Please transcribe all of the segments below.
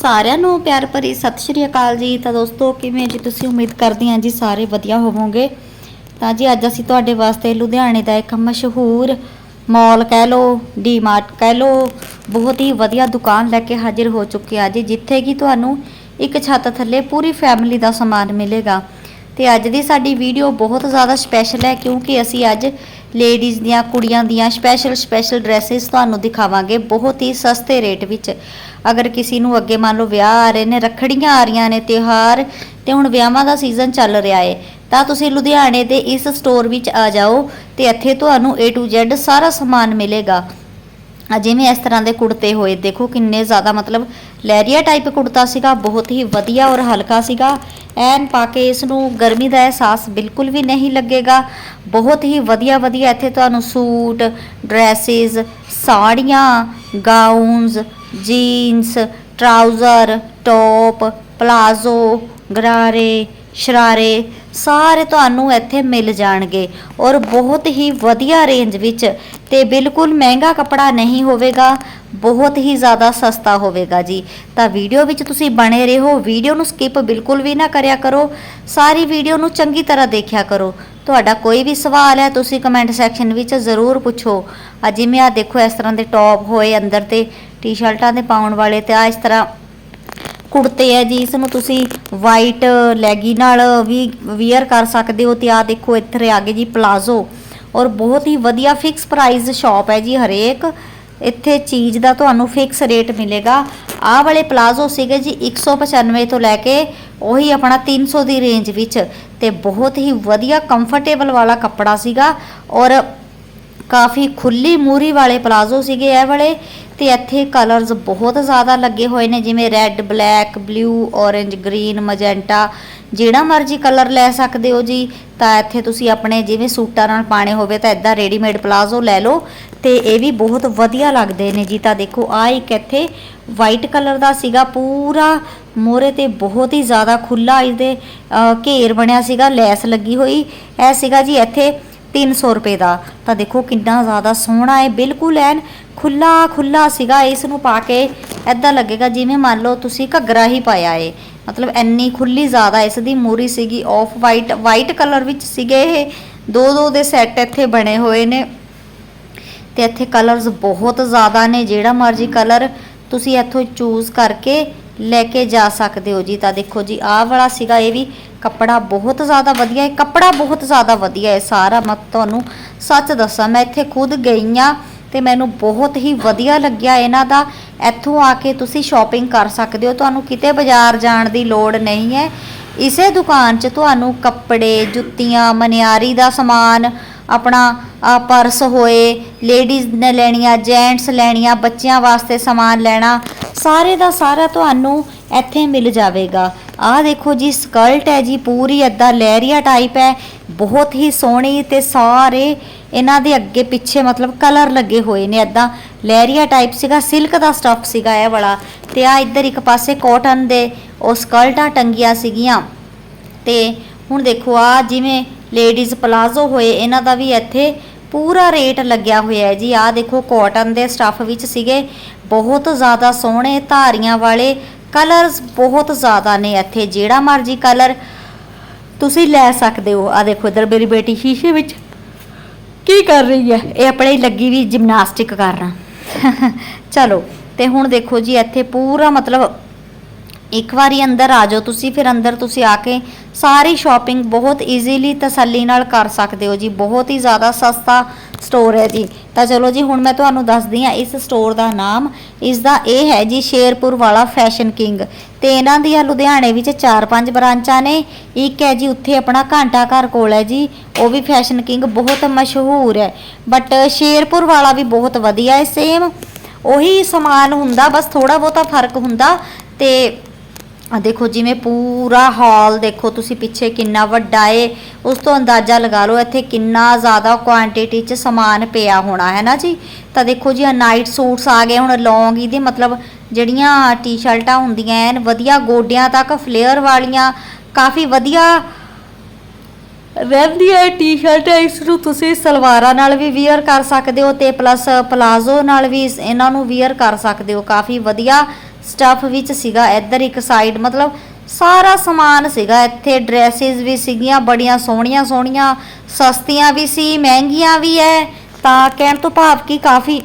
ਸਾਰਿਆਂ ਨੂੰ ਪਿਆਰ ਭਰੀ ਸਤਿ ਸ਼੍ਰੀ ਅਕਾਲ ਜੀ। ਤਾਂ ਦੋਸਤੋ, ਕਿਵੇਂ ਜੀ ਤੁਸੀਂ? ਉਮੀਦ ਕਰਦੇ ਹਾਂ ਜੀ ਸਾਰੇ ਵਧੀਆ ਹੋਵੋਗੇ। ਤਾਂ ਜੀ, ਅੱਜ ਅਸੀਂ ਤੁਹਾਡੇ ਵਾਸਤੇ ਲੁਧਿਆਣੇ ਦਾ ਇੱਕ ਮਸ਼ਹੂਰ ਮਾਲ ਕਹਿ ਲਓ, ਡੀਮਾਰਟ ਕਹਿ ਲਓ, ਬਹੁਤ ਹੀ ਵਧੀਆ ਦੁਕਾਨ ਲੈ ਕੇ ਹਾਜ਼ਰ ਹੋ ਚੁੱਕੇ ਆ ਜੀ, ਜਿੱਥੇ ਕਿ ਤੁਹਾਨੂੰ ਇੱਕ ਛੱਤ ਥੱਲੇ ਪੂਰੀ ਫੈਮਿਲੀ ਦਾ ਸਮਾਨ ਮਿਲੇਗਾ। ਤੇ ਅੱਜ ਦੀ ਸਾਡੀ ਵੀਡੀਓ ਬਹੁਤ ਜ਼ਿਆਦਾ ਸਪੈਸ਼ਲ ਹੈ, ਕਿਉਂਕਿ ਅਸੀਂ ਅੱਜ ਲੇਡੀਜ਼ ਦੀਆਂ, ਕੁੜੀਆਂ ਦੀਆਂ ਸਪੈਸ਼ਲ ਸਪੈਸ਼ਲ ਡਰੈਸਸ ਤੁਹਾਨੂੰ ਦਿਖਾਵਾਂਗੇ, ਬਹੁਤ ਹੀ ਸਸਤੇ ਰੇਟ ਵਿੱਚ। ਅਗਰ ਕਿਸੇ ਨੂੰ ਅੱਗੇ ਮੰਨ ਲਓ ਵਿਆਹ ਆ ਰਹੇ ਨੇ, ਰੱਖੜੀਆਂ ਆ ਰਹੀਆਂ ਨੇ, ਤਿਉਹਾਰ, ਤੇ ਹੁਣ ਵਿਆਹਾਂ ਦਾ ਸੀਜ਼ਨ ਚੱਲ ਰਿਹਾ ਏ, ਤਾਂ ਤੁਸੀਂ ਲੁਧਿਆਣੇ ਦੇ ਇਸ ਸਟੋਰ ਵਿੱਚ ਆ ਜਾਓ, ਤੇ ਇੱਥੇ ਤੁਹਾਨੂੰ A to Z ਸਾਰਾ ਸਮਾਨ ਮਿਲੇਗਾ। ਜਿਵੇਂ ਇਸ ਤਰ੍ਹਾਂ ਦੇ ਕੁੜਤੇ ਹੋਏ, ਦੇਖੋ ਕਿੰਨੇ ਜ਼ਿਆਦਾ ਮਤਲਬ ਲੈਰੀਆ ਟਾਈਪ ਕੁੜਤਾ ਸੀਗਾ, ਬਹੁਤ ਹੀ ਵਧੀਆ ਔਰ ਹਲਕਾ ਸੀਗਾ। ਐਨ ਪਾ ਕੇ ਇਸ ਨੂੰ ਗਰਮੀ ਦਾ ਅਹਿਸਾਸ ਬਿਲਕੁਲ ਵੀ ਨਹੀਂ ਲੱਗੇਗਾ। ਬਹੁਤ ਹੀ ਵਧੀਆ ਵਧੀਆ ਇੱਥੇ ਤੁਹਾਨੂੰ ਸੂਟ ਡਰੈਸਿਸ ਸਾੜੀਆਂ gowns jeans trouser top palazzo ਗਰਾਰੇ ਸ਼ਰਾਰੇ ਸਾਰੇ ਤੁਹਾਨੂੰ ਇੱਥੇ ਮਿਲ ਜਾਣਗੇ ਔਰ ਬਹੁਤ ਹੀ ਵਧੀਆ ਰੇਂਜ ਵਿੱਚ ਤੇ ਬਿਲਕੁਲ ਮਹਿੰਗਾ ਕੱਪੜਾ ਨਹੀਂ ਹੋਵੇਗਾ, ਬਹੁਤ ਹੀ ਜ਼ਿਆਦਾ ਸਸਤਾ ਹੋਵੇਗਾ ਜੀ। ਤਾਂ ਵੀਡੀਓ ਵਿੱਚ ਤੁਸੀਂ ਬਣੇ ਰਹੋ ਵੀਡੀਓ ਨੂੰ ਸਕਿਪ ਬਿਲਕੁਲ ਵੀ ਨਾ ਕਰਿਆ ਕਰੋ, ਸਾਰੀ ਵੀਡੀਓ ਨੂੰ ਚੰਗੀ ਤਰ੍ਹਾਂ ਦੇਖਿਆ ਕਰੋ। ਤੁਹਾਡਾ ਕੋਈ ਵੀ ਸਵਾਲ ਹੈ, ਤੁਸੀਂ ਕਮੈਂਟ ਸੈਕਸ਼ਨ ਵਿੱਚ ਜ਼ਰੂਰ ਪੁੱਛੋ। ਆ ਜਿਵੇਂ ਆ ਦੇਖੋ, ਇਸ ਤਰ੍ਹਾਂ ਦੇ ਟੌਪ ਹੋਏ ਅੰਦਰ ਤੇ ਟੀ-ਸ਼ਰਟਾਂ ਦੇ ਪਾਉਣ ਵਾਲੇ ਤੇ ਆ ਇਸ ਤਰ੍ਹਾਂ ਕੁੜਤੇ ਹੈ ਜੀ, ਇਸ ਨੂੰ ਤੁਸੀਂ ਵਾਈਟ ਲੈਗੀ ਨਾਲ ਵੀ ਵੀਅਰ ਕਰ ਸਕਦੇ ਹੋ ਤੇ ਆ ਦੇਖੋ ਇੱਥੇ ਆ ਗਏ ਜੀ ਪਲਾਜ਼ੋ ਔਰ ਬਹੁਤ ਹੀ ਵਧੀਆ ਫਿਕਸ ਪ੍ਰਾਈਸ ਸ਼ਾਪ ਹੈ ਜੀ ਹਰੇਕ। ਇੱਥੇ ਚੀਜ਼ ਦਾ ਤੁਹਾਨੂੰ ਫਿਕਸ ਰੇਟ ਮਿਲੇਗਾ। ਆਹ ਵਾਲੇ ਪਲਾਜ਼ੋ ਸੀਗੇ ਜੀ 195 ਤੋਂ ਲੈ ਕੇ ਉਹੀ ਆਪਣਾ 300 ਦੀ ਰੇਂਜ ਵਿੱਚ ਤੇ ਬਹੁਤ ਹੀ ਵਧੀਆ ਕੰਫਰਟੇਬਲ ਵਾਲਾ ਕੱਪੜਾ ਸੀਗਾ ਔਰ ਕਾਫੀ ਖੁੱਲੀ ਮੂਰੀ ਵਾਲੇ ਪਲਾਜ਼ੋ ਸੀਗੇ ਇਹ ਵਾਲੇ। ਤੇ ਇੱਥੇ ਕਲਰਸ ਬਹੁਤ ਜ਼ਿਆਦਾ ਲੱਗੇ ਹੋਏ ਨੇ, ਜਿਵੇਂ red black blue orange green magenta ਜਿਹੜਾ ਮਰਜ਼ੀ ਕਲਰ ਲੈ ਸਕਦੇ ਹੋ ਜੀ। ਤਾਂ ਇੱਥੇ ਤੁਸੀਂ ਆਪਣੇ ਜਿਵੇਂ ਸੂਟਾਂ ਨਾਲ ਪਾਣੇ ਹੋਵੇ ਤਾਂ ਇਦਾਂ ਰੈਡੀਮੇਡ ਪਲਾਜ਼ੋ ਲੈ ਲਓ ਤੇ ਇਹ ਵੀ ਬਹੁਤ ਵਧੀਆ ਲੱਗਦੇ ਨੇ ਜੀ। ਤਾਂ ਦੇਖੋ ਆ ਇੱਕ ਇੱਥੇ ਵਾਈਟ ਕਲਰ ਦਾ ਸੀਗਾ, ਪੂਰਾ ਮੋਰੇ ਤੇ ਬਹੁਤ ਹੀ ਜ਼ਿਆਦਾ ਖੁੱਲਾ ਇਹਦੇ ਘੇਰ ਬਣਿਆ ਸੀਗਾ, ਲੈਸ ਲੱਗੀ ਹੋਈ। ਇਹ ਸੀਗਾ ਜੀ ਇੱਥੇ 300 ਰੁਪਏ ਦਾ। ਤਾਂ ਦੇਖੋ ਕਿੰਨਾ ਜ਼ਿਆਦਾ ਸੋਹਣਾ ਹੈ ਬਿਲਕੁਲ ਐਨ ਖੁੱਲਾ ਖੁੱਲਾ ਸੀਗਾ। ਇਸ ਨੂੰ ਪਾ ਕੇ ਐਦਾਂ ਲੱਗੇਗਾ ਜਿਵੇਂ ਮੰਨ ਲਓ ਤੁਸੀਂ ਘੱਗਰਾ ਹੀ ਪਾਇਆ ਏ। ਮਤਲਬ ਇੰਨੀ ਖੁੱਲੀ ਜ਼ਿਆਦਾ ਇਸ ਦੀ ਮੂਰੀ ਸੀਗੀ। ਆਫ ਵਾਈਟ ਵਾਈਟ ਕਲਰ ਵਿੱਚ ਸੀਗੇ ਇਹ। ਦੋ ਦੋ ਦੇ ਸੈੱਟ ਇੱਥੇ ਬਣੇ ਹੋਏ ਨੇ। ਤੇ ਇੱਥੇ ਕਲਰਸ ਬਹੁਤ ਜ਼ਿਆਦਾ ਨੇ। ਜਿਹੜਾ ਮਰਜ਼ੀ ਕਲਰ ਤੁਸੀਂ ਇੱਥੋਂ ਚੂਜ਼ ਕਰਕੇ ਲੈ ਕੇ ਜਾ ਸਕਦੇ ਹੋ ਜੀ। ਤਾਂ ਦੇਖੋ ਜੀ, ਆਹ ਵਾਲਾ ਸੀਗਾ ਇਹ ਵੀ। ਕੱਪੜਾ ਬਹੁਤ ਜ਼ਿਆਦਾ ਵਧੀਆ ਹੈ, ਕੱਪੜਾ ਬਹੁਤ ਜ਼ਿਆਦਾ ਵਧੀਆ ਹੈ ਸਾਰਾ, ਮੈਂ ਤੁਹਾਨੂੰ ਸੱਚ ਦੱਸਾਂ, ਮੈਂ ਇੱਥੇ ਖੁਦ ਗਈ ਆ ਤੇ ਮੈਨੂੰ ਬਹੁਤ ਹੀ ਵਧੀਆ ਲੱਗਿਆ ਇਹਨਾਂ ਦਾ। ਇੱਥੋਂ ਆ ਕੇ ਤੁਸੀਂ ਸ਼ਾਪਿੰਗ ਕਰ ਸਕਦੇ ਹੋ, ਤੁਹਾਨੂੰ ਕਿਤੇ ਬਾਜ਼ਾਰ ਜਾਣ ਦੀ ਲੋੜ ਨਹੀਂ ਹੈ। ਇਸੇ ਦੁਕਾਨ 'ਚ ਤੁਹਾਨੂੰ ਕੱਪੜੇ, ਜੁੱਤੀਆਂ, ਮਨਿਆਰੀ ਦਾ ਸਮਾਨ, ਆਪਣਾ ਪਰਸ ਹੋਏ ਲੇਡੀਜ਼ ਨੇ ਲੈਣੀਆਂ ਜੈਂਟਸ ਲੈਣੀਆਂ, ਬੱਚਿਆਂ ਵਾਸਤੇ ਸਮਾਨ ਲੈਣਾ, ਸਾਰੇ ਦਾ ਸਾਰਾ ਤੁਹਾਨੂੰ ਇੱਥੇ ਮਿਲ ਜਾਵੇਗਾ। ਆਹ ਦੇਖੋ ਜੀ, ਸਕਲਟ ਹੈ ਜੀ, ਪੂਰੀ ਏਦਾਂ ਲਹਿਰੀਆ ਟਾਈਪ ਹੈ, ਬਹੁਤ ਹੀ ਸੋਹਣੀ ਤੇ ਸਾਰੇ ਇਹਨਾਂ ਦੇ ਅੱਗੇ ਪਿੱਛੇ ਮਤਲਬ ਕਲਰ ਲੱਗੇ ਹੋਏ ਨੇ ਏਦਾਂ ਲਹਿਰੀਆ ਟਾਈਪ ਸੀਗਾ ਸਿਲਕ ਦਾ ਸਟਫ ਸੀਗਾ ਇਹ ਵਾਲਾ। ਤੇ ਆ ਇੱਧਰ ਇੱਕ ਪਾਸੇ ਕਾਟਨ ਦੇ, ਉਹ ਸਕਲਟਾਂ ਟੰਗੀਆਂ ਸੀਗੀਆਂ। ਤੇ ਹੁਣ ਦੇਖੋ ਆ ਜਿਵੇਂ ਲੇਡੀਜ਼ ਪਲਾਜ਼ੋ ਹੋਏ, ਇਹਨਾਂ ਦਾ ਵੀ ਇੱਥੇ ਪੂਰਾ ਰੇਟ ਲੱਗਿਆ ਹੋਇਆ ਹੈ ਜੀ। ਆ ਦੇਖੋ ਕਾਟਨ ਦੇ ਸਟੱਫ ਵਿੱਚ ਸੀਗੇ, ਬਹੁਤ ਜ਼ਿਆਦਾ ਸੋਹਣੇ ਧਾਰੀਆਂ ਵਾਲੇ ਕਲਰਸ ਬਹੁਤ ਜ਼ਿਆਦਾ ਨੇ ਇੱਥੇ, ਜਿਹੜਾ ਮਰਜ਼ੀ ਕਲਰ ਤੁਸੀਂ ਲੈ ਸਕਦੇ ਹੋ। ਆ ਦੇਖੋ ਇਧਰ ਮੇਰੀ ਬੇਟੀ ਸ਼ੀਸ਼ੇ ਵਿੱਚ ਕੀ ਕਰ ਰਹੀ ਹੈ? ਇਹ ਆਪਣੇ ਲੱਗੀ ਵੀ ਜਿਮਨਾਸਟਿਕ ਕਰਨਾ ਚਲੋ, ਤੇ ਹੁਣ ਦੇਖੋ ਜੀ, ਇੱਥੇ ਪੂਰਾ ਮਤਲਬ ਇੱਕ ਵਾਰੀ ਅੰਦਰ ਆ ਜਾਓ ਤੁਸੀਂ, ਫਿਰ ਅੰਦਰ ਤੁਸੀਂ ਆ ਕੇ ਸਾਰੀ ਸ਼ਾਪਿੰਗ ਬਹੁਤ ਈਜ਼ੀਲੀ ਤਸੱਲੀ ਨਾਲ ਕਰ ਸਕਦੇ ਹੋ ਜੀ। ਬਹੁਤ ਹੀ ਜ਼ਿਆਦਾ ਸਸਤਾ ਸਟੋਰ ਹੈ ਜੀ। ਤਾਂ ਚਲੋ ਜੀ, ਹੁਣ ਮੈਂ ਤੁਹਾਨੂੰ ਦੱਸਦੀ ਹਾਂ ਇਸ ਸਟੋਰ ਦਾ ਨਾਮ। ਇਸ ਦਾ ਇਹ ਹੈ ਜੀ, ਸ਼ੇਰਪੁਰ ਵਾਲਾ ਫੈਸ਼ਨ ਕਿੰਗ ਤੇ ਇਹਨਾਂ ਦੀਆਂ ਲੁਧਿਆਣੇ ਵਿੱਚ 4-5 ਬ੍ਰਾਂਚਾਂ ਨੇ। ਇੱਕ ਹੈ ਜੀ, ਉੱਥੇ ਆਪਣਾ ਘੰਟਾ ਘਰ ਕੋਲ ਹੈ ਜੀ। ਉਹ ਵੀ ਫੈਸ਼ਨ ਕਿੰਗ ਬਹੁਤ ਮਸ਼ਹੂਰ ਹੈ। ਬਟ ਸ਼ੇਰਪੁਰ ਵਾਲਾ ਵੀ ਬਹੁਤ ਵਧੀਆ ਹੈ ਸੇਮ ਉਹੀ ਸਮਾਨ ਹੁੰਦਾ, ਬਸ ਥੋੜਾ ਬਹੁਤਾ ਫ਼ਰਕ ਹੁੰਦਾ। ਤੇ ਆ ਦੇਖੋ ਜਿਵੇਂ ਪੂਰਾ ਹਾਲ ਦੇਖੋ, ਤੁਸੀਂ ਪਿੱਛੇ ਕਿੰਨਾ ਵੱਡਾ ਏ। ਉਸ ਤੋਂ ਅੰਦਾਜ਼ਾ ਲਗਾ ਲਓ, ਇੱਥੇ ਕਿੰਨਾ ਜ਼ਿਆਦਾ ਕੁਆਂਟੀਟੀ 'ਚ ਸਮਾਨ ਪਿਆ ਹੋਣਾ, ਹੈ ਨਾ ਜੀ? ਤਾਂ ਦੇਖੋ ਜੀ ਨਾਈਟ ਸੂਟਸ ਆ ਗਏ, ਹੁਣ ਲੌਂਗ ਇਹਦੇ ਮਤਲਬ ਜਿਹੜੀਆਂ ਟੀ-ਸ਼ਰਟਾਂ ਹੁੰਦੀਆਂ ਐਨ, ਵਧੀਆ ਗੋਡਿਆਂ ਤੱਕ ਫਲੇਅਰ ਵਾਲੀਆਂ, ਕਾਫੀ ਵਧੀਆ ਰਹਿੰਦੀ ਹੈ ਟੀ-ਸ਼ਰਟ ਇਸ ਨੂੰ ਤੁਸੀਂ ਸਲਵਾਰਾਂ ਨਾਲ ਵੀ ਵੀਅਰ ਕਰ ਸਕਦੇ ਹੋ ਤੇ ਪਲੱਸ ਪਲਾਜ਼ੋ ਨਾਲ ਵੀ ਇਹਨਾਂ ਨੂੰ ਵੀਅਰ ਕਰ ਸਕਦੇ ਹੋ, ਕਾਫੀ ਵਧੀਆ। ਸਟਫ ਵਿੱਚ ਸੀਗਾ, ਇੱਧਰ ਇੱਕ ਸਾਈਡ ਮਤਲਬ ਸਾਰਾ ਸਮਾਨ ਸੀਗਾ। ਇੱਥੇ ਡਰੈਸਿਸ ਵੀ ਸੀਗੀਆਂ, ਬੜੀਆਂ ਸੋਹਣੀਆਂ ਸੋਹਣੀਆਂ, ਸਸਤੀਆਂ ਵੀ ਸੀ, ਮਹਿੰਗੀਆਂ ਵੀ ਹੈ ਤਾਂ ਕਹਿਣ ਤੋਂ ਭਾਵ ਕਿ ਕਾਫੀ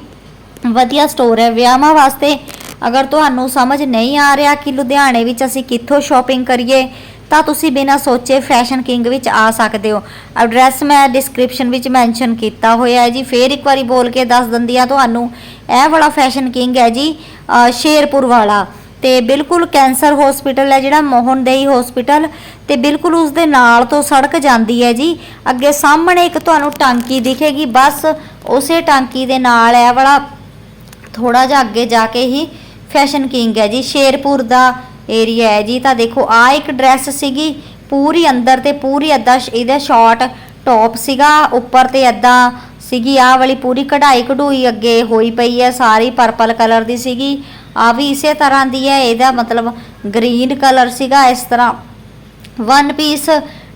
ਵਧੀਆ ਸਟੋਰ ਹੈ ਵਿਆਹਾਂ ਵਾਸਤੇ। ਅਗਰ ਤੁਹਾਨੂੰ ਸਮਝ ਨਹੀਂ ਆ ਰਿਹਾ ਕਿ ਲੁਧਿਆਣੇ ਵਿੱਚ ਅਸੀਂ ਕਿੱਥੋਂ ਸ਼ਾਪਿੰਗ ਕਰੀਏ ਤਾਂ ਤੁਸੀਂ ਬਿਨਾਂ ਸੋਚੇ ਫੈਸ਼ਨ ਕਿੰਗ ਵਿੱਚ ਆ ਸਕਦੇ ਹੋ। ਐਡਰੈਸ ਮੈਂ ਡਿਸਕ੍ਰਿਪਸ਼ਨ ਵਿੱਚ ਮੈਂਸ਼ਨ ਕੀਤਾ ਹੋਇਆ ਹੈ ਜੀ। ਫੇਰ ਇੱਕ ਵਾਰੀ ਬੋਲ ਕੇ ਦੱਸ ਦਿੰਦੀ ਆ ਤੁਹਾਨੂੰ। ਇਹ ਵਾਲਾ ਫੈਸ਼ਨ ਕਿੰਗ ਹੈ ਜੀ ਸ਼ੇਰਪੁਰ ਵਾਲਾ। ਤੇ ਬਿਲਕੁਲ ਕੈਂਸਰ ਹਸਪੀਟਲ ਹੈ ਜਿਹੜਾ ਮੋਹਨਦੇਈ ਹਸਪੀਟਲ ਤੇ ਬਿਲਕੁਲ ਉਸ ਦੇ ਨਾਲ ਤੋਂ ਸੜਕ ਜਾਂਦੀ ਹੈ ਜੀ। ਅੱਗੇ ਸਾਹਮਣੇ ਇੱਕ ਤੁਹਾਨੂੰ ਟਾਂਕੀ ਦਿਖੇਗੀ। ਬਸ ਉਸੇ ਟਾਂਕੀ ਦੇ ਨਾਲ ਇਹ ਵਾਲਾ ਥੋੜਾ ਜਿਹਾ ਅੱਗੇ ਜਾ ਕੇ ਹੀ ਫੈਸ਼ਨ ਕਿੰਗ ਹੈ ਜੀ। ਸ਼ੇਰਪੁਰ ਦਾ ਏਰੀਆ ਹੈ ਜੀ। ਤਾਂ ਦੇਖੋ, ਆ ਇੱਕ ਡਰੈਸ ਸੀਗੀ, ਪੂਰੀ ਅੰਦਰ ਤੇ ਪੂਰੀ ਅੱਧਾ ਸ਼- ਇਹਦਾ ਸ਼ਾਰਟ ਟੌਪ ਸੀਗਾ, ਉੱਪਰ ਤੇ ਅੱਧਾ ਸੀਗੀ। ਆਹ ਵਾਲੀ ਪੂਰੀ ਕਢਾਈ ਕਢੂਈ ਅੱਗੇ ਹੋਈ ਪਈ ਹੈ, ਸਾਰੀ ਪਰਪਲ ਕਲਰ ਦੀ ਸੀਗੀ। ਆ ਵੀ ਇਸੇ ਤਰ੍ਹਾਂ ਦੀ ਹੈ, ਇਹਦਾ ਮਤਲਬ ਗ੍ਰੀਨ ਕਲਰ ਸੀਗਾ। ਇਸ ਤਰ੍ਹਾਂ ਵਨ ਪੀਸ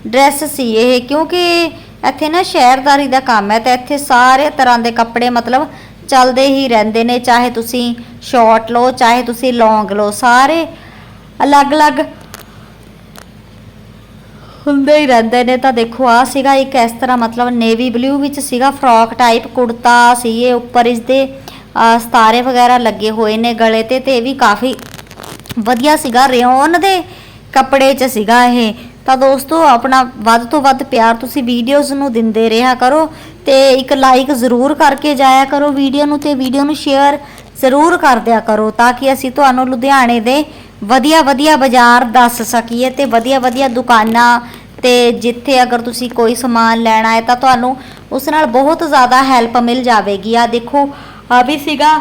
ਡਰੈਸ ਸੀ ਇਹ, ਕਿਉਂਕਿ ਇੱਥੇ ਨਾ ਸ਼ਹਿਰਦਾਰੀ ਦਾ ਕੰਮ ਹੈ, ਤੇ ਇੱਥੇ ਸਾਰੇ ਤਰ੍ਹਾਂ ਦੇ ਕੱਪੜੇ ਮਤਲਬ ਚੱਲਦੇ ਹੀ ਰਹਿੰਦੇ ਨੇ, ਚਾਹੇ ਤੁਸੀਂ ਸ਼ਾਰਟ ਲਓ, ਚਾਹੇ ਤੁਸੀਂ ਲੌਂਗ ਲਓ। ਸਾਰੇ ਅਲੱਗ-ਅਲੱਗ ਹੁੰਦੇ ਹੀ ਰਹਿੰਦੇ ਨੇ। ਤਾਂ ਦੇਖੋ ਆ ਸੀਗਾ ਇੱਕ ਇਸ ਤਰ੍ਹਾਂ ਮਤਲਬ ਨੇਵੀ ਬਲੂ ਵਿੱਚ ਸੀਗਾ ਫਰੋਕ ਟਾਈਪ ਕੁੜਤਾ ਸੀ ਇਹ। ਉੱਪਰ ਇਸ ਦੇ ਸਤਾਰੇ ਵਗੈਰਾ ਲੱਗੇ ਹੋਏ ਨੇ ਗਲੇ ਤੇ ਤੇ ਇਹ ਵੀ ਕਾਫੀ ਵਧੀਆ ਸੀਗਾ। ਰਿਓਨ ਦੇ ਕੱਪੜੇ 'ਚ ਸੀਗਾ ਇਹ। ਤਾਂ ਦੋਸਤੋ, ਆਪਣਾ ਵੱਧ ਤੋਂ ਵੱਧ ਪਿਆਰ ਤੁਸੀਂ ਵੀਡੀਓਜ਼ ਨੂੰ ਦਿੰਦੇ ਰਿਹਾ ਕਰੋ ਤੇ ਇੱਕ ਲਾਈਕ ਜ਼ਰੂਰ ਕਰਕੇ ਜਾਇਆ ਕਰੋ ਵੀਡੀਓ ਨੂੰ ਤੇ ਵੀਡੀਓ ਨੂੰ ਸ਼ੇਅਰ ਜ਼ਰੂਰ ਕਰ ਦਿਆ ਕਰੋ ਤਾਂ ਕਿ ਅਸੀਂ ਤੁਹਾਨੂੰ ਲੁਧਿਆਣੇ ਦੇ ਵਧੀਆ ਵਧੀਆ ਬਾਜ਼ਾਰ ਦੱਸ ਸਕੀਏ ਤੇ ਵਧੀਆ ਵਧੀਆ ਦੁਕਾਨਾਂ ਤੇ ਜਿੱਥੇ ਅਗਰ ਤੁਸੀਂ ਕੋਈ ਸਮਾਨ ਲੈਣਾ ਹੈ ਤਾਂ ਤੁਹਾਨੂੰ ਉਸ ਨਾਲ ਬਹੁਤ ਜ਼ਿਆਦਾ ਹੈਲਪ ਮਿਲ ਜਾਵੇਗੀ। ਆ ਦੇਖੋ ਆ ਵੀ ਸੀਗਾ।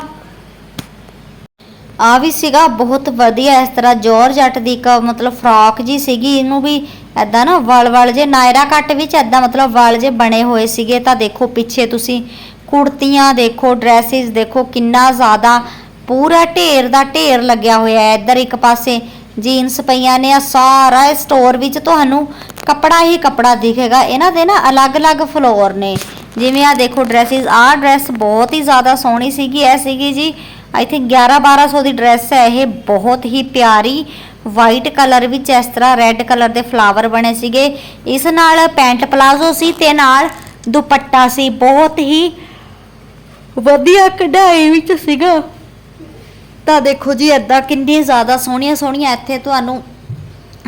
ਆ ਵੀ ਸੀਗਾ, ਬਹੁਤ ਵਧੀਆ ਇਸ ਤਰ੍ਹਾਂ ਜੋਰ ਜੱਟ ਦੀ ਇੱਕ ਮਤਲਬ ਫਰਾਕ ਜੀ ਸੀਗੀ। ਇਹਨੂੰ ਵੀ ਐਦਾਂ ਨਾ ਵਲ ਵਲ ਜੇ ਨਾਇਰਾ ਕੱਟ ਵਿੱਚ ਐਦਾਂ ਮਤਲਬ ਵਲ ਜੇ ਬਣੇ ਹੋਏ ਸੀਗੇ। ਤਾਂ ਦੇਖੋ ਪਿੱਛੇ ਤੁਸੀਂ ਕੁੜਤੀਆਂ ਦੇਖੋ ਡਰੈਸਿਸ ਦੇਖੋ ਕਿੰਨਾ ਜ਼ਿਆਦਾ ਪੂਰਾ ਢੇਰ ਦਾ ਢੇਰ ਲੱਗਿਆ ਹੋਇਆ ਹੈ। ਇੱਧਰ ਇੱਕ ਪਾਸੇ ਜੀਨਸ ਪਈਆਂ ਨੇ। ਆ ਸਾਰਾ ਸਟੋਰ ਵਿੱਚ ਤੁਹਾਨੂੰ ਕੱਪੜਾ ਹੀ ਕੱਪੜਾ ਦਿਖੇਗਾ। ਇਹਨਾਂ ਦੇ ਨਾ ਅਲੱਗ-ਅਲੱਗ ਫਲੋਰ ਨੇ। ਜਿਵੇਂ ਆ ਦੇਖੋ ਡਰੈਸਿਸ ਆਹ ਡਰੈਸ ਬਹੁਤ ਹੀ ਜ਼ਿਆਦਾ ਸੋਹਣੀ ਸੀਗੀ। ਇਹ ਸੀਗੀ ਜੀ ਆਈ ਥਿੰਕ 11 1200 ਦੀ ਡਰੈਸ ਹੈ। ਇਹ ਬਹੁਤ ਹੀ ਪਿਆਰੀ ਵਾਈਟ ਕਲਰ ਵਿੱਚ ਇਸ ਤਰ੍ਹਾਂ ਰੈੱਡ ਕਲਰ ਦੇ ਫਲਾਵਰ ਬਣੇ ਸੀਗੇ। ਇਸ ਨਾਲ ਪੈਂਟ ਪਲਾਜ਼ੋ ਸੀ ਤੇ ਨਾਲ ਦੁਪੱਟਾ ਸੀ। ਬਹੁਤ ਹੀ ਵਧੀਆ ਕਢਾਈ ਵਿੱਚ ਸੀਗਾ। ਤਾਂ ਦੇਖੋ ਜੀ, ਏਦਾਂ ਕਿੰਨੀਆਂ ਜ਼ਿਆਦਾ ਸੋਹਣੀਆਂ ਸੋਹਣੀਆਂ ਇੱਥੇ ਤੁਹਾਨੂੰ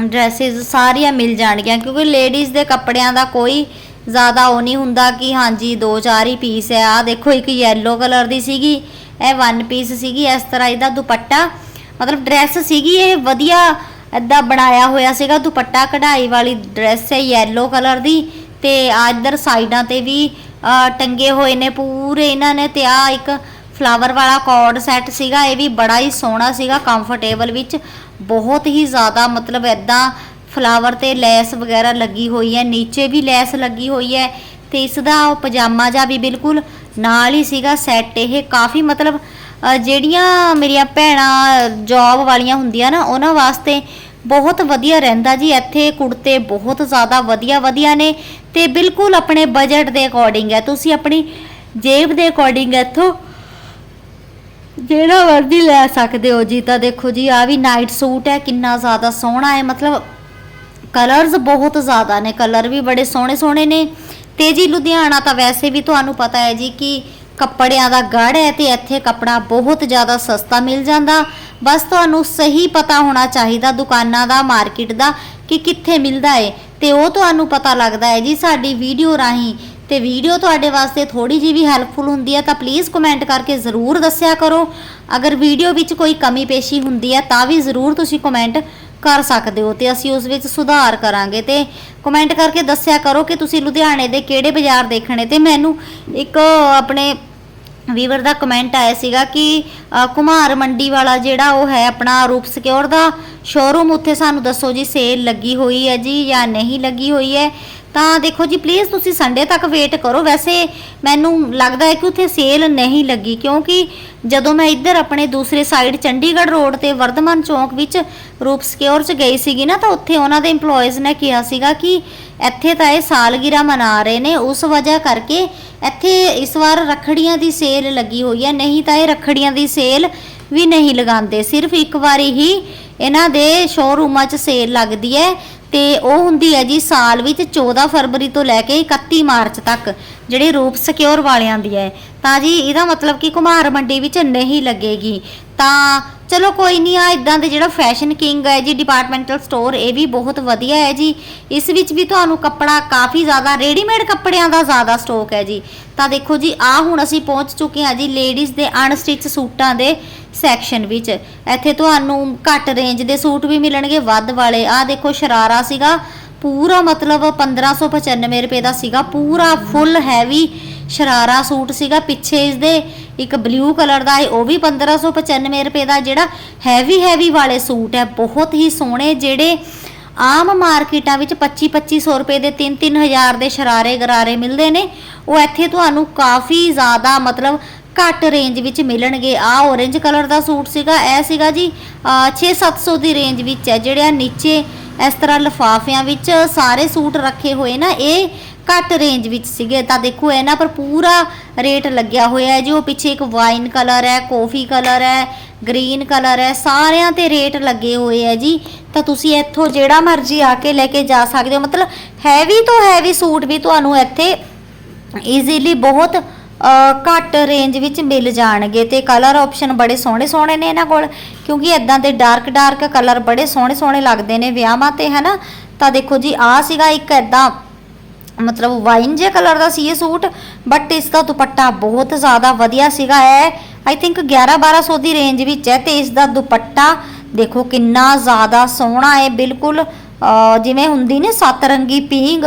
ਡਰੈਸਿਸ ਸਾਰੀਆਂ ਮਿਲ ਜਾਣਗੀਆਂ, ਕਿਉਂਕਿ ਲੇਡੀਜ਼ ਦੇ ਕੱਪੜਿਆਂ ਦਾ ਕੋਈ ਜ਼ਿਆਦਾ ਉਹ ਨਹੀਂ ਹੁੰਦਾ ਕਿ ਹਾਂਜੀ, ਦੋ ਚਾਰ ਹੀ ਪੀਸ ਹੈ। ਆ ਦੇਖੋ, ਇੱਕ ਯੈਲੋ ਕਲਰ ਦੀ ਸੀਗੀ, ਇਹ ਵਨ ਪੀਸ ਸੀਗੀ, ਇਸ ਤਰ੍ਹਾਂ ਇਹਦਾ ਦੁਪੱਟਾ। ਮਤਲਬ ਡਰੈਸ ਸੀਗੀ, ਇਹ ਵਧੀਆ ਏਦਾਂ ਬਣਾਇਆ ਹੋਇਆ ਸੀਗਾ, ਦੁਪੱਟਾ ਕਢਾਈ ਵਾਲੀ ਡਰੈਸ ਹੈ ਯੈਲੋ ਕਲਰ ਦੀ। ਤੇ ਆ ਇੱਧਰ ਸਾਈਡਾਂ ਤੇ ਵੀ ਟੰਗੇ ਹੋਏ ਨੇ ਪੂਰੇ ਇਹਨਾਂ ਨੇ ਤੇ ਆ ਇੱਕ ਫਲਾਵਰ ਵਾਲਾ ਕੋਡ ਸੈੱਟ ਸੀਗਾ, ਇਹ ਵੀ ਬੜਾ ਹੀ ਸੋਹਣਾ ਸੀਗਾ ਕੰਫਰਟੇਬਲ ਵਿੱਚ। ਬਹੁਤ ਹੀ ਜ਼ਿਆਦਾ ਮਤਲਬ ਐਦਾਂ ਫਲਾਵਰ ਤੇ ਲੈਸ ਵਗੈਰਾ ਲੱਗੀ ਹੋਈ ਹੈ, ਨੀਚੇ ਵੀ ਲੈਸ ਲੱਗੀ ਹੋਈ ਹੈ ਤੇ ਇਸ ਦਾ ਉਹ ਪਜਾਮਾ ਜਾਂ ਵੀ ਬਿਲਕੁਲ ਨਾਲ ਹੀ ਸੀਗਾ ਸੈੱਟ ਇਹ। ਕਾਫੀ ਮਤਲਬ ਜਿਹੜੀਆਂ ਮੇਰੀਆਂ ਭੈਣਾਂ ਜੌਬ ਵਾਲੀਆਂ ਹੁੰਦੀਆਂ ਨਾ, ਉਹਨਾਂ ਵਾਸਤੇ ਬਹੁਤ ਵਧੀਆ ਰਹਿੰਦਾ ਜੀ। ਇੱਥੇ ਕੁੜਤੇ ਬਹੁਤ ਜ਼ਿਆਦਾ ਵਧੀਆ ਵਧੀਆ ਨੇ ਤੇ ਬਿਲਕੁਲ ਆਪਣੇ ਬਜਟ ਦੇ ਅਕੋਰਡਿੰਗ ਹੈ। ਤੁਸੀਂ ਆਪਣੀ ਜੇਬ ਦੇ ਅਕੋਰਡਿੰਗ ਇੱਥੋਂ। ਜਿਹੜਾ ਮਰਜ਼ੀ ਲੈ ਸਕਦੇ ਹੋ ਜੀ, ਤਾਂ ਦੇਖੋ ਜੀ ਆ ਵੀ ਨਾਈਟ ਸੂਟ ਹੈ, ਕਿੰਨਾ ਜ਼ਿਆਦਾ ਸੋਹਣਾ ਹੈ, ਮਤਲਬ ਕਲਰਸ ਬਹੁਤ ਜ਼ਿਆਦਾ ਨੇ ਕਲਰ ਵੀ ਬੜੇ ਸੋਹਣੇ ਸੋਹਣੇ ਨੇ ਤੇ ਜੀ, ਲੁਧਿਆਣਾ ਤਾਂ ਵੈਸੇ ਵੀ ਤੁਹਾਨੂੰ ਪਤਾ ਹੈ ਜੀ ਕਿ ਕੱਪੜਿਆਂ ਦਾ ਗੜ ਹੈ ਤੇ ਇੱਥੇ ਕੱਪੜਾ ਬਹੁਤ ਜ਼ਿਆਦਾ ਸਸਤਾ ਮਿਲ ਜਾਂਦਾ। ਬਸ ਤੁਹਾਨੂੰ ਸਹੀ ਪਤਾ ਹੋਣਾ ਚਾਹੀਦਾ ਦੁਕਾਨਾਂ ਦਾ, ਮਾਰਕੀਟ ਦਾ ਕਿ ਕਿੱਥੇ ਮਿਲਦਾ ਹੈ ਤੇ ਉਹ ਤੁਹਾਨੂੰ ਪਤਾ ਲੱਗਦਾ ਹੈ ਜੀ, ਸਾਡੀ ਵੀਡੀਓ ਰਾਹੀਂ ਤੇ ਵੀਡੀਓ ਤੁਹਾਡੇ ਵਾਸਤੇ ਥੋੜੀ ਜਿਹੀ ਵੀ ਹੈਲਪਫੁਲ ਹੁੰਦੀ ਹੈ ਤਾਂ ਪਲੀਜ਼ ਕਮੈਂਟ ਕਰਕੇ ਜ਼ਰੂਰ ਦੱਸਿਆ ਕਰੋ। ਅਗਰ ਵੀਡੀਓ ਵਿੱਚ ਕੋਈ ਕਮੀ ਪੇਸ਼ੀ ਹੁੰਦੀ ਹੈ ਤਾਂ ਵੀ ਜ਼ਰੂਰ ਤੁਸੀਂ ਕਮੈਂਟ ਕਰ ਸਕਦੇ ਹੋ ਤੇ ਅਸੀਂ ਉਸ ਵਿੱਚ ਸੁਧਾਰ ਕਰਾਂਗੇ। ਤੇ ਕਮੈਂਟ ਕਰਕੇ ਦੱਸਿਆ ਕਰੋ ਕਿ ਤੁਸੀਂ ਲੁਧਿਆਣੇ ਦੇ ਕਿਹੜੇ ਬਾਜ਼ਾਰ ਦੇਖਣੇ ਤੇ ਮੈਨੂੰ ਇੱਕ ਆਪਣੇ ਵੀਵਰ ਦਾ ਕਮੈਂਟ ਆਇਆ ਸੀਗਾ ਕਿ ਅ, ਕੁਮਾਰ ਮੰਡੀ ਵਾਲਾ ਜਿਹੜਾ ਉਹ ਹੈ ਆਪਣਾ ਰੂਪ ਸਿਕਿਉਰ ਦਾ ਸ਼ੋਰੂਮ ਉੱਥੇ ਸਾਨੂੰ ਦੱਸੋ ਜੀ ਸੇਲ ਲੱਗੀ ਹੋਈ ਹੈ ਜੀ ਜਾਂ ਨਹੀਂ ਲੱਗੀ ਹੋਈ ਹੈ। ਤਾਂ ਦੇਖੋ ਜੀ ਪਲੀਜ਼ ਤੁਸੀਂ ਸੰਡੇ ਤੱਕ ਵੇਟ ਕਰੋ। ਵੈਸੇ ਮੈਨੂੰ ਲੱਗਦਾ ਹੈ ਕਿ ਉੱਥੇ ਸੇਲ ਨਹੀਂ ਲੱਗੀ, ਕਿਉਂਕਿ ਜਦੋਂ ਮੈਂ ਇੱਧਰ ਆਪਣੇ ਦੂਸਰੇ ਸਾਈਡ ਚੰਡੀਗੜ੍ਹ ਰੋਡ ਤੇ ਵਰਧਮਾਨ ਚੌਂਕ ਵਿੱਚ ਰੂਪ ਸਿਕਿਉਰ 'ਚ ਗਈ ਸੀਗੀ ਨਾ, ਤਾਂ ਉੱਥੇ ਉਹਨਾਂ ਦੇ EMPLOYEES ਨੇ ਕਿਹਾ ਸੀਗਾ ਕਿ ਇੱਥੇ ਤਾਂ ਇਹ ਸਾਲਗਿਰਾ ਮਨਾ ਰਹੇ ਨੇ। ਉਸ ਵਜ੍ਹਾ ਕਰਕੇ ਇੱਥੇ ਇਸ ਵਾਰ ਰੱਖੜੀਆਂ ਦੀ ਸੇਲ ਲੱਗੀ ਹੋਈ ਹੈ। ਨਹੀਂ ਤਾਂ ਇਹ ਰੱਖੜੀਆਂ ਦੀ ਸੇਲ ਵੀ ਨਹੀਂ ਲਗਾਉਂਦੇ। ਸਿਰਫ ਇੱਕ ਵਾਰੀ ਹੀ ਇਹਨਾਂ ਦੇ ਸ਼ੋਰੂਮਾਂ 'ਚ ਸੇਲ ਲੱਗਦੀ ਹੈ। ਤੇ ਉਹ ਹੁੰਦੀ ਹੈ ਜੀ ਸਾਲ ਵਿੱਚ 14 ਫਰਵਰੀ ਤੋਂ ਲੈ ਕੇ 31 ਮਾਰਚ ਤੱਕ, ਜਿਹੜੇ ਰੂਪ ਸਿਕਿਉਰ ਵਾਲਿਆਂ ਦੀ ਹੈ। ਤਾਂ ਜੀ ਇਹਦਾ ਮਤਲਬ ਕਿ ਕੁਮਾਰ ਮੰਡੀ ਵਿੱਚ ਨਹੀਂ ਲੱਗੇਗੀ। ਤਾਂ ਚਲੋ ਕੋਈ ਨਹੀਂ, ਆ ਇਦਾਂ ਦੇ ਜਿਹੜਾ ਫੈਸ਼ਨ ਕਿੰਗ ਹੈ ਜੀ ਡਿਪਾਰਟਮੈਂਟਲ ਸਟੋਰ ਇਹ ਵੀ ਬਹੁਤ ਵਧੀਆ ਹੈ ਜੀ। ਇਸ ਵਿੱਚ ਵੀ ਤੁਹਾਨੂੰ ਕੱਪੜਾ ਕਾਫੀ ਜ਼ਿਆਦਾ ਰੈਡੀਮੇਡ ਕੱਪੜਿਆਂ ਦਾ ਜ਼ਿਆਦਾ ਸਟਾਕ ਹੈ ਜੀ। ਤਾਂ ਦੇਖੋ ਜੀ ਆ ਹੁਣ ਅਸੀਂ ਪਹੁੰਚ ਚੁੱਕੇ ਹਾਂ ਜੀ ਲੇਡੀਜ਼ ਦੇ ਅਨਸਟਿਚ ਸੂਟਾਂ ਦੇ। ਸੈਕਸ਼ਨ ਵਿੱਚ। ਇੱਥੇ ਤੁਹਾਨੂੰ ਘੱਟ ਰੇਂਜ ਦੇ ਸੂਟ ਵੀ ਮਿਲਣਗੇ, ਵੱਧ ਵਾਲੇ। ਆਹ ਦੇਖੋ, ਸ਼ਰਾਰਾ ਸੀਗਾ। ਪੂਰਾ ਮਤਲਬ 1595 ਰੁਪਏ ਦਾ ਸੀਗਾ। ਪੂਰਾ ਫੁੱਲ ਹੈਵੀ ਸ਼ਰਾਰਾ ਸੂਟ ਸੀਗਾ। ਪਿੱਛੇ ਇਸ ਦੇ ਇੱਕ ਬਲੂ ਕਲਰ ਦਾ ਹੈ, ਉਹ ਵੀ 1595 ਰੁਪਏ ਦਾ। ਜਿਹੜਾ ਹੈਵੀ ਹੈਵੀ ਵਾਲੇ ਸੂਟ ਹੈ, ਬਹੁਤ ਹੀ ਸੋਹਣੇ, ਜਿਹੜੇ ਆਮ ਮਾਰਕੀਟਾਂ ਵਿੱਚ 25 2500 ਰੁਪਏ ਦੇ 3 3000 ਦੇ ਸ਼ਰਾਰੇ ਗਰਾਰੇ ਮਿਲਦੇ ਨੇ। ਉਹ ਇੱਥੇ ਤੁਹਾਨੂੰ ਕਾਫੀ ਜ਼ਿਆਦਾ ਮਤਲਬ ਘੱਟ ਰੇਂਜ ਵਿੱਚ ਮਿਲਣਗੇ। ਆ orange ਕਲਰ ਦਾ ਸੂਟ ਸੀਗਾ, ਇਹ ਸੀਗਾ ਜੀ 6-700 ਦੀ ਰੇਂਜ ਵਿੱਚ ਹੈ। ਜਿਹੜੇ ਆ ਨੀਚੇ ਇਸ ਤਰ੍ਹਾਂ ਲਫਾਫਿਆਂ ਵਿੱਚ ਸਾਰੇ ਸੂਟ ਰੱਖੇ ਹੋਏ ਨਾ, ਇਹ ਘੱਟ ਰੇਂਜ ਵਿੱਚ ਸੀਗੇ। ਤਾਂ ਦੇਖੋ, ਇਹਨਾਂ ਪਰ ਪੂਰਾ ਰੇਟ ਲੱਗਿਆ ਹੋਇਆ ਹੈ ਜੀ। ਉਹ ਪਿੱਛੇ ਇੱਕ ਵਾਈਨ ਕਲਰ ਹੈ ਕਾਫੀ ਕਲਰ ਹੈ ਗ੍ਰੀਨ ਕਲਰ ਹੈ, ਸਾਰਿਆਂ ਤੇ ਰੇਟ ਲੱਗੇ ਹੋਏ ਹੈ ਜੀ। ਤਾਂ ਤੁਸੀਂ ਇੱਥੋਂ ਜਿਹੜਾ ਮਰਜ਼ੀ ਆ ਕੇ ਲੈ ਕੇ ਜਾ ਸਕਦੇ ਹੋ। ਮਤਲਬ ਹੈਵੀ ਤੋਂ ਹੈਵੀ ਸੂਟ ਵੀ ਤੁਹਾਨੂੰ ਇੱਥੇ ਈਜ਼ੀਲੀ ਬਹੁਤ ਘੱਟ ਰੇਂਜ ਵਿੱਚ ਮਿਲ ਜਾਣਗੇ ਤੇ ਕਲਰ ਆਪਸ਼ਨ ਬੜੇ ਸੋਹਣੇ ਸੋਹਣੇ ਨੇ ਇਹਨਾਂ ਕੋਲ, ਕਿਉਂਕਿ ਇਦਾਂ ਦੇ ਡਾਰਕ ਡਾਰਕ ਕਲਰ ਬੜੇ ਸੋਹਣੇ ਸੋਹਣੇ ਲੱਗਦੇ ਨੇ ਵਿਆਹਾਂ ਤੇ, ਹਨਾ? ਤਾਂ ਦੇਖੋ ਜੀ ਆ ਸੀਗਾ ਇੱਕ ਇਦਾਂ ਮਤਲਬ ਵਾਈਨ ਜੇ ਕਲਰ ਦਾ ਸੀ ਇਹ ਸੂਟ ਬਟ ਇਸ ਦਾ ਦੁਪੱਟਾ ਬਹੁਤ ਜ਼ਿਆਦਾ ਵਧੀਆ ਸੀਗਾ ਹੈ ਆਈ ਥਿੰਕ 11 1200 ਦੀ ਰੇਂਜ ਵਿੱਚ ਹੈ ਤੇ ਇਸ ਦਾ ਦੁਪੱਟਾ ਦੇਖੋ ਕਿੰਨਾ ਜ਼ਿਆਦਾ ਸੋਹਣਾ ਹੈ, ਬਿਲਕੁਲ। ਜਿਵੇਂ ਹੁੰਦੀ ਨੇ ਸੱਤ ਰੰਗੀ ਪੀਂਗ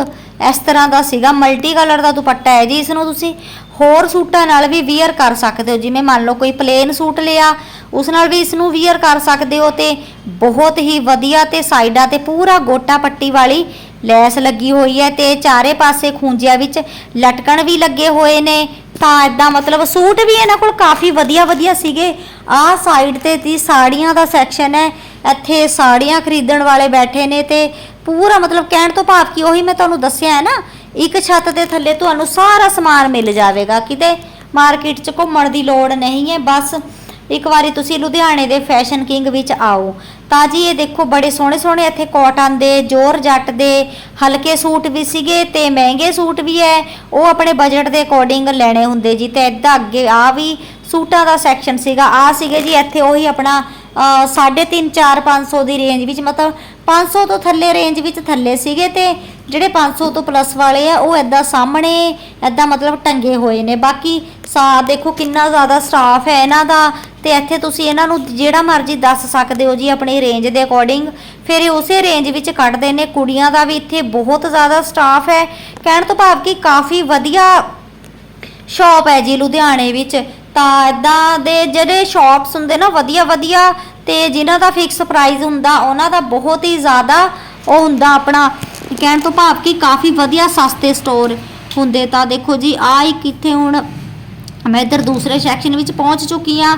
ਇਸ ਤਰ੍ਹਾਂ ਦਾ ਸੀਗਾ ਮਲਟੀ ਕਲਰ ਦਾ ਦੁਪੱਟਾ ਹੈ ਜੀ ਇਸ ਨੂੰ ਤੁਸੀਂ ਹੋਰ ਸੂਟਾਂ ਨਾਲ ਵੀ ਵੀਅਰ ਕਰ ਸਕਦੇ ਹੋ। ਜਿਵੇਂ ਮੰਨ ਲਓ ਕੋਈ ਪਲੇਨ ਸੂਟ ਲਿਆ, ਉਸ ਨਾਲ ਵੀ ਇਸ ਨੂੰ ਵੀਅਰ ਕਰ ਸਕਦੇ ਹੋ ਤੇ ਬਹੁਤ ਹੀ ਵਧੀਆ ਤੇ ਸਾਈਡਾਂ ਤੇ ਪੂਰਾ ਗੋਟਾ ਪੱਟੀ ਵਾਲੀ ਲੈਸ ਲੱਗੀ ਹੋਈ ਹੈ ਤੇ ਚਾਰੇ ਪਾਸੇ ਖੂੰਜਿਆਂ ਵਿੱਚ ਲਟਕਣ ਵੀ ਲੱਗੇ ਹੋਏ ਨੇ। ਤਾਂ ਇਦਾਂ ਮਤਲਬ ਸੂਟ ਵੀ ਇਹਨਾਂ ਕੋਲ ਕਾਫੀ ਵਧੀਆ ਵਧੀਆ ਸੀਗੇ। ਆਹ ਸਾਈਡ ਤੇ ਦੀ ਸਾੜੀਆਂ ਦਾ ਸੈਕਸ਼ਨ ਹੈ। ਇੱਥੇ ਸਾੜੀਆਂ ਖਰੀਦਣ ਵਾਲੇ ਬੈਠੇ ਨੇ ਤੇ ਪੂਰਾ ਮਤਲਬ ਕਹਿਣ ਤੋਂ ਭਾਵ ਕਿ ਉਹੀ ਮੈਂ ਤੁਹਾਨੂੰ ਦੱਸਿਆ ਹੈ ਨਾ, ਇੱਕ ਛੱਤ ਦੇ ਥੱਲੇ ਤੁਹਾਨੂੰ ਸਾਰਾ ਸਮਾਨ ਮਿਲ ਜਾਵੇਗਾ। ਕਿਤੇ ਮਾਰਕੀਟ 'ਚ ਘੁੰਮਣ ਦੀ ਲੋੜ ਨਹੀਂ ਹੈ। ਬਸ ਇੱਕ ਵਾਰੀ ਤੁਸੀਂ ਲੁਧਿਆਣੇ ਦੇ ਫੈਸ਼ਨ ਕਿੰਗ ਵਿੱਚ ਆਓ। ਤਾਂ ਜੀ ਇਹ ਦੇਖੋ ਬੜੇ ਸੋਹਣੇ ਸੋਹਣੇ ਇੱਥੇ ਕਾਟਨ ਦੇ ਜੋਰ ਜੱਟ ਦੇ, ਹਲਕੇ ਸੂਟ ਵੀ ਸੀਗੇ ਤੇ ਮਹਿੰਗੇ ਸੂਟ ਵੀ ਹੈ ਉਹ ਆਪਣੇ ਬਜਟ ਦੇ ਅਕੋਰਡਿੰਗ ਲੈਣੇ ਹੁੰਦੇ ਜੀ ਤੇ ਇੱਦਾਂ ਅੱਗੇ ਆ ਵੀ ਸੂਟਾਂ ਦਾ ਸੈਕਸ਼ਨ ਸੀਗਾ, ਆ ਸੀਗੇ ਜੀ ਇੱਥੇ ਉਹੀ ਆਪਣਾ 3.5 4 500 ਦੀ ਰੇਂਜ ਵਿੱਚ, ਮਤਲਬ 500 ਤੋਂ ਥੱਲੇ ਰੇਂਜ ਵਿੱਚ ਥੱਲੇ ਸੀਗੇ ਤੇ ਜਿਹੜੇ 500 ਤੋਂ ਪਲੱਸ ਵਾਲੇ ਆ, ਉਹ ਐਦਾਂ ਸਾਹਮਣੇ ਐਦਾਂ ਮਤਲਬ ਟੰਗੇ ਹੋਏ ਨੇ। ਬਾਕੀ ਸਾ ਦੇਖੋ ਕਿੰਨਾ ਜ਼ਿਆਦਾ ਸਟਾਫ ਹੈ ਇਹਨਾਂ ਦਾ, ਤੇ ਇੱਥੇ ਤੁਸੀਂ ਇਹਨਾਂ ਨੂੰ ਜਿਹੜਾ ਮਰਜ਼ੀ ਦੱਸ ਸਕਦੇ ਹੋ ਜੀ ਆਪਣੀ ਰੇਂਜ ਦੇ ਅਕੋਰਡਿੰਗ ਫਿਰ ਇਹ ਉਸੇ ਰੇਂਜ ਵਿੱਚ ਕੱਢਦੇ ਨੇ, ਕੁੜੀਆਂ ਦਾ ਵੀ ਇੱਥੇ ਬਹੁਤ ਜ਼ਿਆਦਾ ਸਟਾਫ ਹੈ। ਕਹਿਣ ਤੋਂ ਭਾਵ ਕਿ ਕਾਫੀ ਵਧੀਆ ਸ਼ਾਪ ਹੈ ਜੀ ਲੁਧਿਆਣੇ ਵਿੱਚ। ਤਾਂ ਇਦਾਂ ਦੇ ਜਿਹੜੇ ਸ਼ਾਪਸ ਹੁੰਦੇ ਨਾ ਵਧੀਆ ਵਧੀਆ ਤੇ ਜਿਨ੍ਹਾਂ ਦਾ ਫਿਕਸ ਪ੍ਰਾਈਸ ਹੁੰਦਾ, ਉਹਨਾਂ ਦਾ ਬਹੁਤ ਹੀ ਜ਼ਿਆਦਾ ਉਹ ਹੁੰਦਾ ਆਪਣਾ। ਕਹਿਣ ਤੋਂ ਭਾਵ ਕਿ ਕਾਫੀ ਵਧੀਆ ਸਸਤੇ ਸਟੋਰ ਹੁੰਦੇ ਤਾਂ ਦੇਖੋ ਜੀ, ਆ ਇੱਕ ਇੱਥੇ ਹੁਣ ਮੈਂ ਇੱਧਰ ਦੂਸਰੇ ਸੈਕਸ਼ਨ ਵਿੱਚ ਪਹੁੰਚ ਚੁੱਕੀ ਆ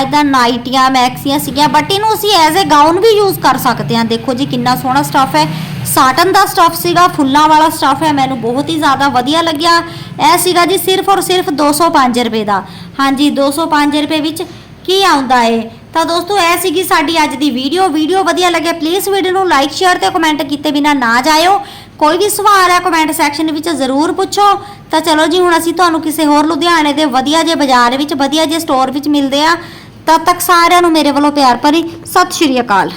ਅੱਜ ਦਾ ਨਾਈਟੀਆਂ, ਮੈਕਸੀਆਂ ਸੀਗੀਆਂ ਬਟ ਇਹਨੂੰ ਅਸੀਂ ਐਜ਼ ਅ ਗਾਊਨ ਵੀ ਯੂਜ਼ ਕਰ ਸਕਦੇ ਹਾਂ। ਦੇਖੋ ਜੀ, ਕਿੰਨਾ ਸੋਹਣਾ ਸਟਫ ਹੈ। ਸਾਟਨ ਦਾ ਸਟਫ ਸੀਗਾ, ਫੁੱਲਾਂ ਵਾਲਾ ਸਟਫ ਹੈ। ਮੈਨੂੰ ਬਹੁਤ ਹੀ ਜ਼ਿਆਦਾ ਵਧੀਆ ਲੱਗਿਆ। ਇਹ ਸੀਗਾ ਜੀ, ਸਿਰਫ ਔਰ ਸਿਰਫ 205 ਰੁਪਏ ਦਾ। ਹਾਂਜੀ 205 ਰੁਪਏ ਵਿੱਚ ਕੀ ਆਉਂਦਾ ਏ? ਤਾਂ ਦੋਸਤੋ, ਇਹ ਸੀਗੀ ਸਾਡੀ ਅੱਜ ਦੀ ਵੀਡੀਓ ਵੀਡੀਓ ਵਧੀਆ ਲੱਗੇ ਪਲੀਜ਼ ਵੀਡੀਓ ਨੂੰ ਲਾਈਕ ਸ਼ੇਅਰ ਤੇ ਕਮੈਂਟ ਕੀਤੇ ਬਿਨਾ ਨਾ ਜਾਇਓ। ਕੋਈ ਵੀ ਸਵਾਲ ਹੈ ਕਮੈਂਟ ਸੈਕਸ਼ਨ ਵਿੱਚ ਜ਼ਰੂਰ ਪੁੱਛੋ। ਤਾਂ ਚਲੋ ਜੀ, ਹੁਣ ਅਸੀਂ ਤੁਹਾਨੂੰ ਕਿਸੇ ਹੋਰ ਲੁਧਿਆਣੇ ਦੇ ਵਧੀਆ ਜੇ ਬਾਜ਼ਾਰ ਵਿੱਚ, ਵਧੀਆ ਜੇ ਸਟੋਰ ਵਿੱਚ ਮਿਲਦੇ ਆ ਤਦ ਤੱਕ ਸਾਰਿਆਂ ਨੂੰ ਮੇਰੇ ਵੱਲੋਂ ਪਿਆਰ ਭਰੀ ਸਤਿ ਸ਼੍ਰੀ ਅਕਾਲ।